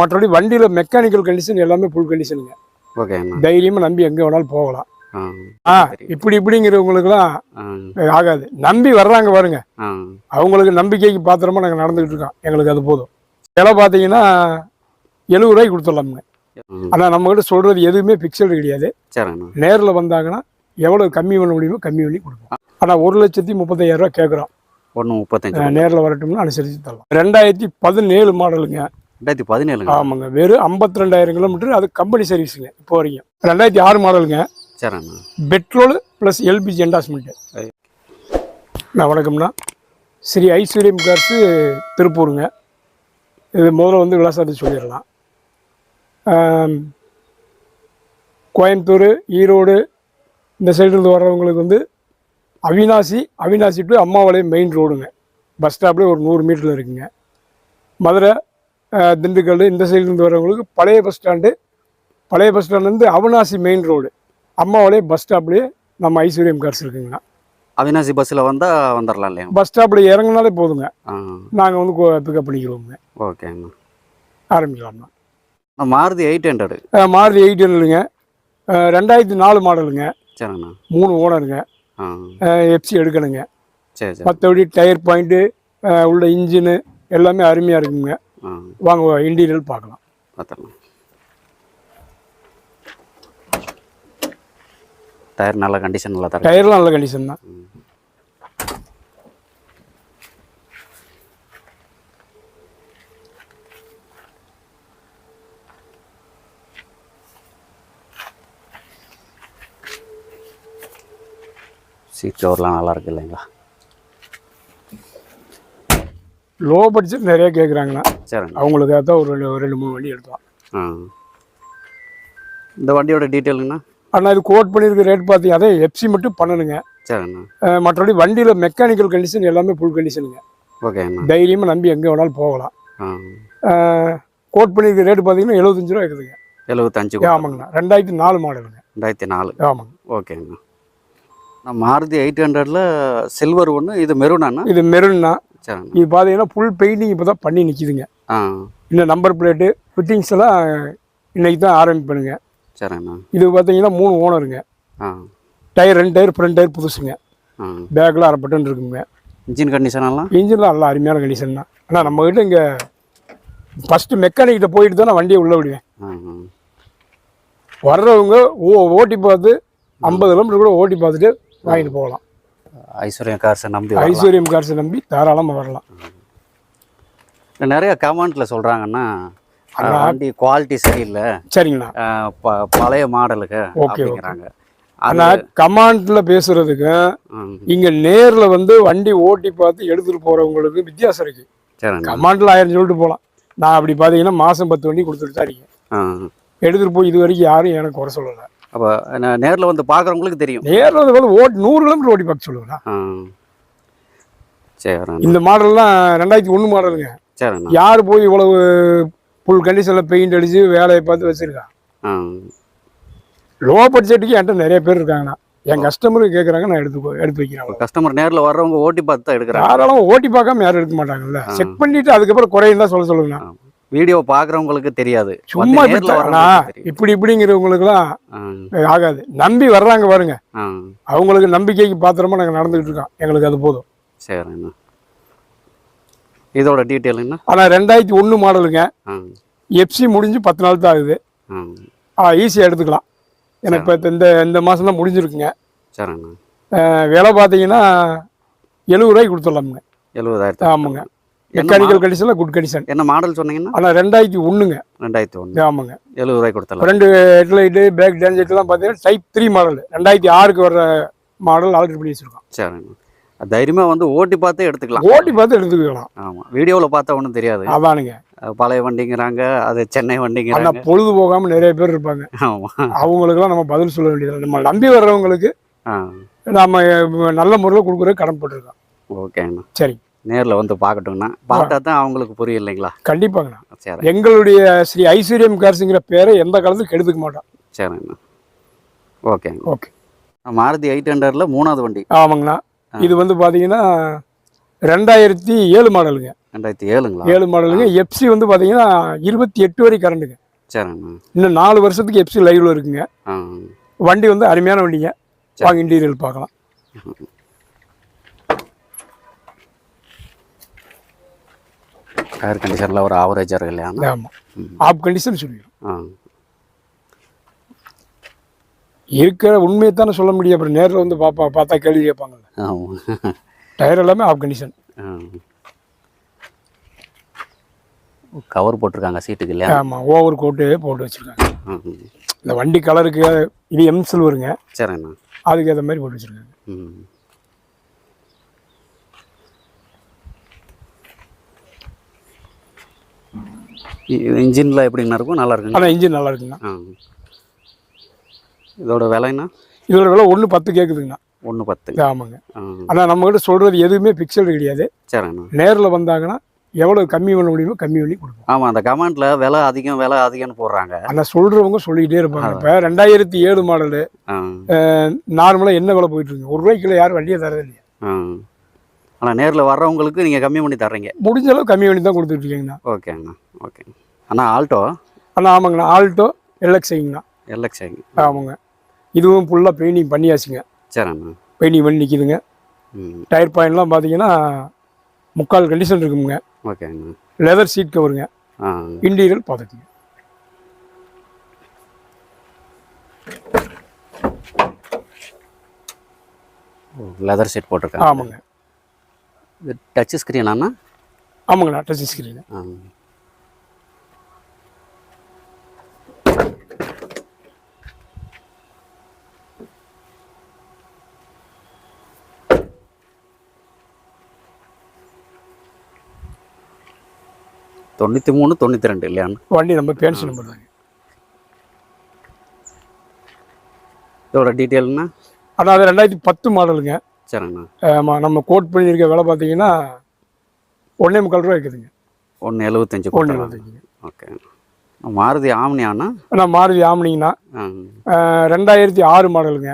மற்றபடி வண்டியில் mechanical condition எல்லாமே ஃபுல் கண்டிஷனுங்க ஓகேண்ணா தைரியமாக நம்பி எங்கே வேணாலும் போகலாம். ஆ. இப்படி இப்படிங்கிறவங்களுக்குலாம் ஆகாது. நம்பி வர்றாங்க பாருங்க. அவங்களுக்கு நம்பிக்கைக்கு பாத்திரமா நாங்கள் நடந்துக்கிட்டு இருக்கோம். எங்களுக்கு அது போதும். விலை பார்த்தீங்கன்னா எழுபது ரூபாய்க்கு கொடுத்துடலாமுங்க. ம். ஆனால் நம்மகிட்ட சொல்கிறது எதுவுமே ஃபிக்ஸடு கிடையாது. நேரில் வந்தாங்கன்னா எவ்வளோ கம்மி பண்ண முடியுமோ கம்மி பண்ணி கொடுப்போம். ஆனால் ஒரு லட்சத்தி முப்பத்தையாயிரம் ரூபா கேட்குறோம் ஒன்று முப்பத்தஞ்சு நேரில் வரட்டும்னு அனுசரித்து தரலாம். ரெண்டாயிரத்தி பதினேழு மாடலுங்க. ரெண்டாயிரத்தி பதினேழுங்க ஆமாங்க. வெறும் ஐம்பத்தி ரெண்டாயிரம் கிலோமீட்டர் அது கம்பெனி சர்வீஸுங்க இப்போ வரைக்கும். ரெண்டாயிரத்தி ஆறு மாடலுங்க சரிண்ணா பெட்ரோல் ப்ளஸ் எல்பிஜி என்டாஸ்மெண்ட்டு. நான் வணக்கம்ண்ணா. ஸ்ரீ ஐஸ்வர்யம் கார்ஸு திருப்பூருங்க. இது முதல்ல வந்து விலாசத்தை சொல்லிடலாம். கோயம்புத்தூர் ஈரோடு இந்த சைடுலேருந்து வர்றவங்களுக்கு வந்து அவினாசி அவினாசி டு அம்மாவாளையம் மெயின் ரோடுங்க பஸ் ஸ்டாப்லேயே ஒரு நூறு மீட்டரில் இருக்குங்க. மதுரை திண்டுக்கல் இந்த சைடுலேருந்து வர்றவங்களுக்கு பழைய பஸ் ஸ்டாண்டு பழைய பஸ் ஸ்டாண்ட்லேருந்து Avinashi main road Ammavalayam bus ஸ்டாப்லேயே நம்ம ஐஸ்வர்யம் கார்ஸ் இருக்குங்கண்ணா. அவினாசி பஸ்ஸில் வந்தால் வந்துடலாம் இல்லையா? பஸ் ஸ்டாப்பில் இறங்குனாலே போதுங்க. நாங்கள் வந்து பிக்கப் பண்ணிக்கிறோங்க ஓகேண்ணா ஆரம்பிக்கலாம்ண்ணா. Maruti eight hundred Maruti eight ஹண்ட்ரடுங்க ரெண்டாயிரத்தி நாலு மாடலுங்க. சரிண்ணா மூணு ஓனருங்க. எஃப்சி எடுக்கணுங்க. சரி மற்றபடி டயர் பாயிண்ட்டு உள்ள இன்ஜினு எல்லாமே அருமையாக இருக்குங்க. வாங்க இன்டீரியல் பார்க்கலாம். பார்த்துடலாம். டயர் நல்ல கண்டிஷன் நல்லா தரேன் டயர்லாம் நல்ல கண்டிஷன் தான். சீட் கவர்லாம் நல்லா இருக்கு இல்லைங்களா? லோ பட்ஜெட் நிறைய கேட்குறாங்கண்ணா சரிண்ணா. அவங்களுக்காக தான் ஒரு ரெண்டு ரெண்டு மூணு வண்டி எடுத்தோம். ஆ. இந்த வண்டியோட டீட்டெயிலுங்கண்ணா? ஆனால் இது கோட் பண்ணியிருக்க ரேட் பார்த்தீங்க அதே எஃப்சி மட்டும் பண்ணணுங்க. அஹ் மற்றபடி வண்டியில் மெக்கானிக்கல் கண்டிஷன் எல்லாமே ஃபுல் கண்டிஷனுங்க ஓகேண்ணா. தைரியமாக நம்பி எங்கே வேணாலும் போகலாம். ஆ. கோட் பண்ணியிருக்க ரேட் பார்த்தீங்கன்னா எழுபத்தஞ்சு ரூபா இருக்குதுங்க. எழுபத்தஞ்சு ஆமாங்கண்ணா. ரெண்டாயிரத்தி நாலு மாடலுங்க. ரெண்டாயிரத்தி நாலு. ஆமாங்க. ஓகேங்கண்ணா நான் மாருதி எயிட் ஹண்ட்ரடில் சில்வர் ஒன்று இது மெரூனாண்ணா இது மெருன்னா சரிண்ணா இது பார்த்தீங்கன்னா ஃபுல் பெயிண்டிங் இப்போ தான் பண்ணி நிற்கிதுங்க ஆ. இன்னும் நம்பர் பிளேட்டு ஃபிட்டிங்ஸ் எல்லாம் இன்னைக்கு தான் ஆரம்பிப்பணுங்க சரிண்ணா. இது பார்த்தீங்கன்னா மூணு ஓனருங்க ஆ. டயர் ரெண்டு டயர் ஃப்ரண்ட் டயர் புதுசுங்க. பேக்கில் அரை பட்டன் இருக்குங்க. இன்ஜின் கண்டிஷன் எல்லாம்? இன்ஜின்லாம் நல்லா அருமையான கண்டிஷன் தான். ஆனால் நம்மக்கிட்ட இங்கே ஃபஸ்ட்டு மெக்கானிக்கிட்ட போயிட்டு தான் நான் வண்டியை உள்ளே விடுவேன். வர்றவங்க ஓ ஓட்டி பார்த்து ஐம்பது கிலோமீட்டர் கூட ஓட்டி பார்த்துட்டு வாங்கிட்டு போகலாம். ஐஸ்வர்யம் கார்ஸை நம்பி. ஐஸ்வர்யம் கார்ஸை நம்பி தாராளமாக வரலாம். நிறைய கமெண்ட்ல சொல்றாங்கன்னா. வண்டி குவாலிட்டி சரியில்லை. சரிங்கண்ணா. பழைய மாடலுக்கு. அப்படிங்கிறாங்க. ஆனால் கமாண்டில் பேசுறதுக்கும் ம், இங்கே நேரில் வந்து வண்டி ஓட்டி பார்த்து எடுத்துகிட்டு போகிறவங்களுக்கு வித்தியாசம் சரிண்ணா. கமாண்டில் ஆயிரம் சொல்லிட்டு போகலாம் நான் அப்படி பார்த்தீங்கன்னா மாதம் பத்து வண்டி கொடுத்துட்டு தான் இருக்கேன். எடுத்துகிட்டு போய் இது வரைக்கும் யாரும் எனக்கு குறை சொல்லலை. அப்ப நான் நேர்ல வந்து பாக்குறவங்களுக்கு தெரியும். நேரில் வந்து ஓட்டி நூறு கிலோமீட்டர் ஓட்டி பார்க்க சொல்லுவேண்ணா. சரிண்ணா இந்த மாடல்லாம் ரெண்டாயிரத்தி ஒன்று மாடலுங்க. சரிண்ணா யார் போய் இவ்வளவு ஃபுல் கண்டிஷனில் பெயிண்ட் அடித்து வேலையை பார்த்து வச்சுருக்கா. லோ பட்ஜெட்டுக்கு என்கிட்ட நிறைய பேர் இருக்காங்கண்ணா. என் கஸ்டமருக்கு கேட்குறாங்க நான் எடுத்து எடுத்து வைக்கிறேன் கஸ்டமர் நேர்ல வர்றவங்க ஓட்டி பார்த்து தான் எடுக்கிறாங்க. யாராலும் ஓட்டி பார்க்காம யாரும் எடுக்க மாட்டாங்கல்ல. செக் பண்ணிட்டு அதுக்கப்புறம் குறையும் தான் சொல்ல சொல்லுங்கண்ணா. வீடியோ பாக்குறவங்களுக்கு தெரியாது. சும்மா இப்படி இப்படிங்கிறவங்களுக்குலாம். ஆகாது. நம்பி வர்றாங்க பாருங்க. அவங்களுக்கு நம்பிக்கைக்கு பாத்திரமா நாங்கள் நடந்துக்கிட்டு இருக்கோம். எங்களுக்கு அது போதும். சரிண்ணா. இதோட டீட்டெயிலுங்கண்ணா ஆனால் ரெண்டாயிரத்தி ஒன்று மாடலுங்க. எஃப்சி முடிஞ்சு பத்து நாள் தான் ஆகுது. ஆ. ஈஸியாக எடுத்துக்கலாம். எனக்கு இப்போ இந்த இந்த மாதம் தான் முடிஞ்சிருக்குங்க. அஹ் விலை பார்த்தீங்கன்னா எழுபது ரூபாய்க்கு கொடுத்துடலாமுங்க. எழுபதாயிரத்து ஆமாங்க. மெக்கானிக்கல் கண்டிஷனில் குட் கண்டிஷன் என்ன மாடல் சொன்னீங்கன்னா? ஆனால் ரெண்டாயிரத்தி ஒன்றுங்க ரெண்டாயிரத்தி ஒன்று ஆமாங்க. எழுபது ரூபாய் கொடுத்தலாம். ரெண்டு ஹெட்லைட்டு பேக் டேஞ்சர்லாம் பார்த்தீங்கன்னா டைப் த்ரீ மாடல் ரெண்டாயிரத்தி ஆறுக்கு வர மாடல் ஆல்ரெடி பண்ணி வச்சிருக்கோம். சரிண்ணா தைரியமா வந்து ஓட்டி பார்த்தே எடுத்துக்கலாம். ஓட்டி பார்த்து எடுத்துக்கலாம். ஆமா. வீடியோல பார்த்தா ஒன்றும் தெரியாது. அதானுங்க. அது பழைய வண்டிங்கிறாங்க அது சென்னை ஆனால் வண்டிங்கிறாங்க. பொழுது போகாமல் நிறைய பேர் இருப்பாங்க. ஆமா. அவங்களுக்குலாம் நம்ம பதில் சொல்ல வேண்டியது நம்ம நம்பி வர்றவங்களுக்கு நம்ம நல்ல முறையில் கொடுக்குறது கடன்பட்டுருக்கோம் ஓகேண்ணா சரி. நேர்ல வந்து பார்க்கட்டுங்கண்ணா பார்த்தா தான் அவங்களுக்கு புரியும் இல்லைங்களா? கண்டிப்பாங்கண்ணா. சரி எங்களுடைய ஸ்ரீ ஐஸ்வர்யம் கார்ஸுங்கிற பேரை எந்த காலத்துக்கும் கெடுத்துக்க மாட்டோம். சரிண்ணா ஓகேங்க. ஓகே. மாருதி எயிட் ஹண்ட்ரட்ல மூணாவது வண்டி. ஆமாங்கண்ணா. இது வந்து பார்த்தீங்கன்னா ரெண்டாயிரத்தி ஏழு மாடலுங்க. ரெண்டாயிரத்தி ஏழுங்களா? ஏழு மாடலுங்க. எஃப்சி வந்து பார்த்தீங்கன்னா இருபத்தி எட்டு வரை கரண்டுங்க சரிங்கண்ணா. இன்னும் நாலு வருஷத்துக்கு எஃப்சி லைவ்ல இருக்குங்க. வண்டி வந்து அருமையான வண்டிங்க. வாங்க இன்டீரியல் பார்க்கலாம். டயர் கண்டிஷனில் ஒரு ஆவரேஜாக இருக்கு இல்லையாண்ணா ஆமாம் ஆப் கண்டிஷன் சொல்லிடும் ஆ. இருக்கிற உண்மையை தானே சொல்ல முடியும். அப்புறம் நேரில் வந்து பாப்பா பார்த்தா கேள்வி கேட்பாங்கல்ல. ஆமாம் டயர் எல்லாமே ஆப் கண்டிஷன் கவர் போட்டிருக்காங்க சீட்டுக்கு இல்லையா? ஆமாம் ஓவர் கோட்டு போட்டு வச்சுருக்காங்க. இந்த வண்டி கலருக்கு இது எம் சில்வருங்க சரிங்கண்ணா அதுக்கு ஏற்ற மாதிரி போட்டு வச்சுருக்காங்க. ம் இன்ஜினில் எப்படிங்கண்ணா இருக்கும்? நல்லா இருக்குங்க ஆனால் இன்ஜின் நல்லா இருக்குங்கண்ணா ஆ. இதோட விலைண்ணா இதோட விலை ஒன்று பத்து கேட்குதுங்கண்ணா ஒன்று பத்துங்க ஆமாங்க. ஆனால் நம்மகிட்ட சொல்கிறது எதுவுமே பிக்சடு கிடையாது. சரிங்கண்ணா. நேரில் வந்தாங்கன்னா எவ்வளோ கம்மி பண்ண முடியுமோ கம்மி பண்ணி கொடுப்போம். ஆமாம் அந்த கமெண்ட்டில் விலை அதிகம் விலை அதிகம்னு போடுறாங்க. ஆனால் சொல்கிறவங்க சொல்லிக்கிட்டே இருப்பாங்க. இப்போ ரெண்டாயிரத்தி ஏழு மாடலு நார்மலாக என்ன விலை போயிட்டு இருக்கு? ஒரு ரூபாய்க்குள்ள யாரும் வண்டியை தரது இல்லையா. ஆனால் நேரில் வர்றவங்களுக்கு நீங்கள் கம்மி பண்ணி தர்றீங்க. முடிஞ்ச அளவு கம்மி பண்ணி தான் கொடுத்துட்டு இருக்கீங்கண்ணா. ஓகேங்கண்ணா. ஓகே. அண்ணா ஆல்டோ ஆனால் ஆமாங்கண்ணா. ஆல்டோ எல்எக்ஸ்ஐங்கண்ணா. எல்எக்ஸ்ஐங்க ஆமாங்க. இதுவும் ஃபுல்லாக பெயிண்டிங் பண்ணியாச்சுங்க. சரிண்ணா பெயிண்டிங் பண்ணி நிற்கிதுங்க ம். டயர் பாயிண்ட்லாம் பார்த்தீங்கன்னா முக்கால் கண்டிஷன் இருக்குங்க. ஓகேங்கண்ணா. லெதர் சீட் கவருங்க இன்டீரியல் பார்த்துக்குங்க லெதர் செட் போட்டிருக்காங்க. ஆமாங்க. இது டச் ஸ்க்ரீனாண்ணா ஆமாங்கண்ணா டச் ஸ்க்ரீனு ஆ. தொண்ணூற்றி மூணு தொண்ணூற்றி ரெண்டு இல்லையாண்ணா வண்டி நம்ம பேன்சி நம்பர் தாங்க. இதோட டீட்டெயில்னா ஆனால் அது ரெண்டாயிரத்தி பத்து மாடலுங்க சரிங்கண்ணா. ஆமாம் நம்ம கோட் பண்ணியிருக்க விலை பார்த்தீங்கன்னா ஒன்றே முக்கால் ரூபா இருக்குதுங்க ஒன்று எழுபத்தஞ்சு ஒன்று எழுபத்தஞ்சுங்க ஓகே மாருதி ஆம்னியாண்ணா ஆனால் மாருதி ஆம்னிங்கண்ணா. ரெண்டாயிரத்தி ஆறு மாடலுங்க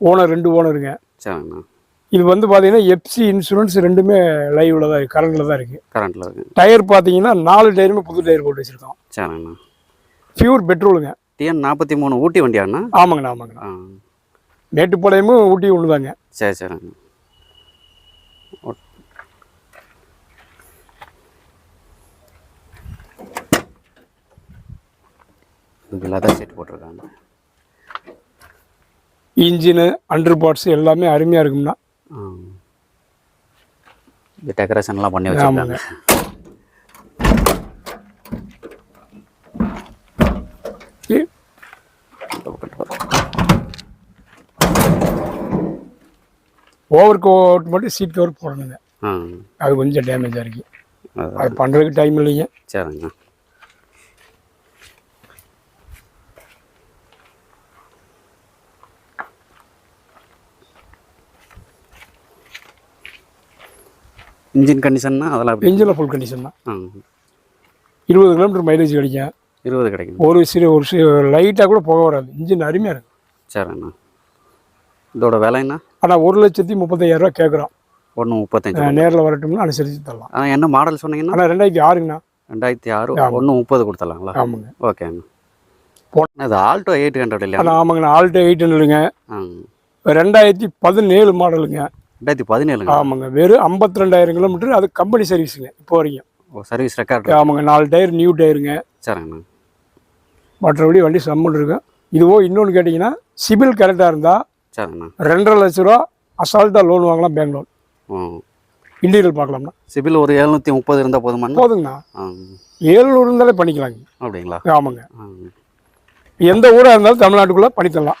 ஓனர் ரெண்டு ஓனருங்க. சரிங்கண்ணா. இது வந்து பார்த்தீங்கன்னா எஃப்சி இன்சூரன்ஸ் ரெண்டுமே லைவில் தான் இருக்குது கரண்டில் தான் இருக்குது கரண்ட்டில் இருக்கு. டயர் பார்த்தீங்கன்னா நாலு டயருமே புது டயர் போட்டு வச்சுருக்கோம். சரிங்கண்ணா பியூர் பெட்ரோலுங்க டிஎன் நாற்பத்தி மூணு ஊட்டி வண்டியாண்ணா ஆமாங்கண்ணா ஆமாங்கண்ணா. மேட்டுப்பாளையமும் ஊட்டி ஒன்று தாங்க சரி சரிங்க லெதர் செட் போட்டிருக்காங்க. இன்ஜினு அண்டர் பார்ட்ஸ் எல்லாமே அருமையாக இருக்கும்னா. இது டெக்கரேஷன்லாம் பண்ணி வச்சுருக்காங்க. ஓவர் கோட் மட்டும் சீட் கவர் போடணுங்க. ஆ. அது கொஞ்சம் டேமேஜாக இருக்குது அது பண்ணுறதுக்கு டைம் இல்லைங்க. சரிங்க. இன்ஜின் கண்டிஷன்னா அதெல்லாம் இன்ஜினில் ஃபுல் கண்டிஷன் தான். இருபது கிலோமீட்டர் மைலேஜ் கிடைக்கும். இருபது கிடைக்கும்? ஒரு சிறு ஒரு சி லைட்டாக கூட போக வராது. இன்ஜின் அருமையாக இருக்கும் சரிண்ணா இதோட விலைண்ணா ஆனால் ஒரு லட்சத்தி முப்பத்தையாயிரரூவா கேட்குறோம் ஒன்று முப்பத்தஞ்சு நேரில் வரட்டும்னு அனுசரித்து தரலாம். ஆ என்ன மாடல் சொன்னீங்கன்னா? ஆனால் ரெண்டாயிரத்தி ஆறுங்கண்ணா. ரெண்டாயிரத்தி ஆறு ஒன்று முப்பது கொடுத்துடலாங்களா? ஆமாங்க. ஓகேண்ணா போன- இது ஆல்டோ எயிட் ஹண்ட்ரட் ஆனால் ஆமாங்கண்ணா ஆல்டோ எயிட் ஹண்ட்ரடுங்க ரெண்டாயிரத்தி பதினேழு மாடலுங்க ரெண்டாயிரத்தி பதினேழுங்க ஆமாங்க. வெறும் ஐம்பத்தி ரெண்டாயிரம் கிலோமீட்டர் அது கம்பெனி சர்வீஸுங்க இப்போ வரைக்கும். ஓ சர்வீஸ் ரெக்கார்டு ஆமாங்க. நாலு டயர் நியூ டயருங்க. சரிங்கண்ணா மற்றபடி வண்டி சம்மன் இருக்கும் இதுவோ இன்னொன்று கேட்டிங்கன்னா சிபில் கரெக்டாக இருந்தால் சரிங்கண்ணா ரெண்டரை லட்ச ரூபா அசால்ட்டாக லோன் வாங்கலாம் பேங்க் லோன் ஓ. இன்டீரியல் பார்க்கலாம்னா. சிபில் ஒரு எழுநூற்றி முப்பது இருந்தால் போதுமாண்ணா போதுங்கண்ணா. ஏழுநூறு இருந்தாலே பண்ணிக்கலாங்க. அப்படிங்களா? ஆமாங்க. எந்த ஊராக இருந்தாலும் தமிழ்நாட்டுக்குள்ளே பண்ணித்தரலாம்.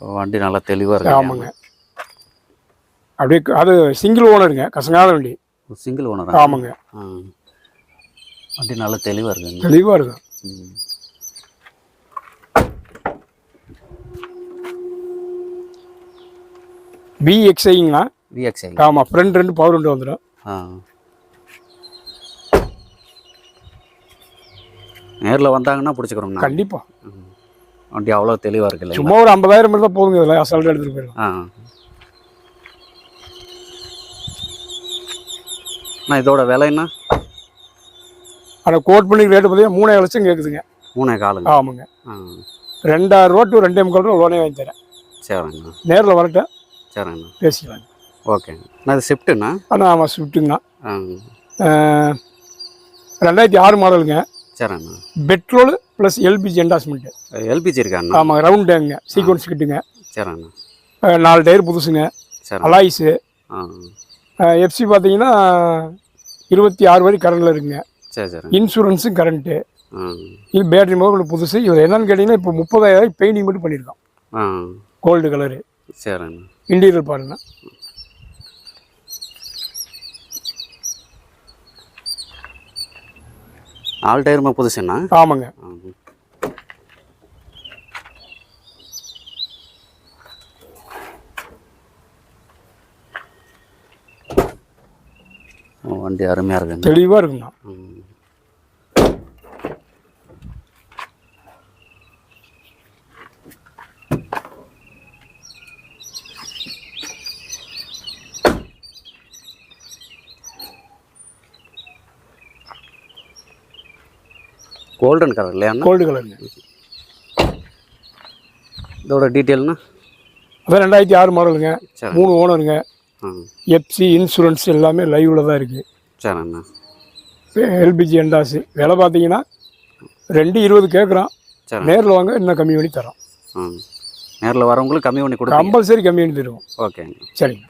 வண்டி நல்லா தெளிவாக இருக்கு. ஆமாங்க. அப்படியே அது சிங்கிள் ஓனருங்க கசங்காத வண்டி சிங்கிள் ஓனரா ஆமாங்க வண்டி நல்லா தெளிவாக இருக்குங்க. தெளிவாக இருக்கும். ம். பிஎக்ஸ்ஐங்கண்ணா விஎக்ஸ்ஐ ஆமாம் ஃப்ரண்ட் ரெண்டு பவர் ரெண்டு வந்துடும். ஆ. நேரில் வந்தாங்கன்னா பிடிச்சிக்கிறோம்ண்ணா கண்டிப்பாக. வண்டி அவ்வளோ தெளிவாக இருக்கு இல்லைங்களா சும்மா ஒரு ஐம்பதாயிரம் இருந்தால் போதுங்க இதில் அசால்ட்டாக எடுத்துகிட்டு போயிடலாம். அண்ணா இதோட விலைன்னா ஆனால் கோட் பண்ணி ரேட்டு பார்த்தீங்கன்னா மூணே லட்சம் கேட்குதுங்க மூணே காலுங்க. ஆமாங்க. ரெண்டாயிரம் ரூபா டு ரெண்டே முக்கால் ரூபா லோனே வாங்கி தரேன். சரிங்கண்ணா. நேரில் வரட்டும். சரிங்கண்ணா. பேசிக்கலாம் ஓகேங்க. அண்ணா இது ஷிஃப்ட்டுண்ணா ஆனால் ஆமாம் ஸ்விஃப்ட்டுங்கண்ணா ஆ ரெண்டாயிரத்தி ஆறு மாடலுங்க. சரிங்கண்ணா. Petrol plus LPG endorsement LPG இருக்காண்ணா ஆமாங்க ரவுண்ட் டேங்குங்க சீக்வன்ஸ் கிட்டுங்க. சரிங்கண்ணா. நாலு டயர் புதுசுங்க. சரி அலாய்ஸு எஃப்சி பார்த்தீங்கன்னா இருபத்தி ஆறு வரை கரண்டில் இருக்குங்க. சரி சரி இன்சூரன்ஸும் கரண்ட்டு இது பேட்டரி முதல்ல புதுசு. இதில் என்னன்னு கேட்டிங்கன்னா இப்போ முப்பதாயிரம் பெயிண்டிங் மட்டும் பண்ணியிருக்கோம் கோல்டு கலரு சரிண்ணா இன்டீரியர் பாருங்க. ஆல் டயருமே புதுசுண்ணா? ஆமாங்க. வண்டி அருமையாக இருக்குங்க. தெளிவாக இருக்குங்கண்ணா. ம். கோல்டன் கலர் இல்லையாண்ணா கோல்டு கலருங்க இதோட டீட்டெயில்னா அதான் ரெண்டாயிரத்தி ஆறு மாடலுங்க மூணு ஓனருங்க எஃப்சி இன்சூரன்ஸ் எல்லாமே லைவில் தான் இருக்குது சரிண்ணா எல்பிஜி என்டாஸு விலை பார்த்தீங்கன்னா ரெண்டு இருபது கேட்குறோம் சரி நேரில் வாங்க இன்னும் கம்மி பண்ணி தரோம். ஆ நேரில் வரவங்களுக்கு கம்மி பண்ணி கொடுப்பீங்க. கம்பல்சரி கம்மி பண்ணி தருவோம். ஓகேங்க. சரிங்க.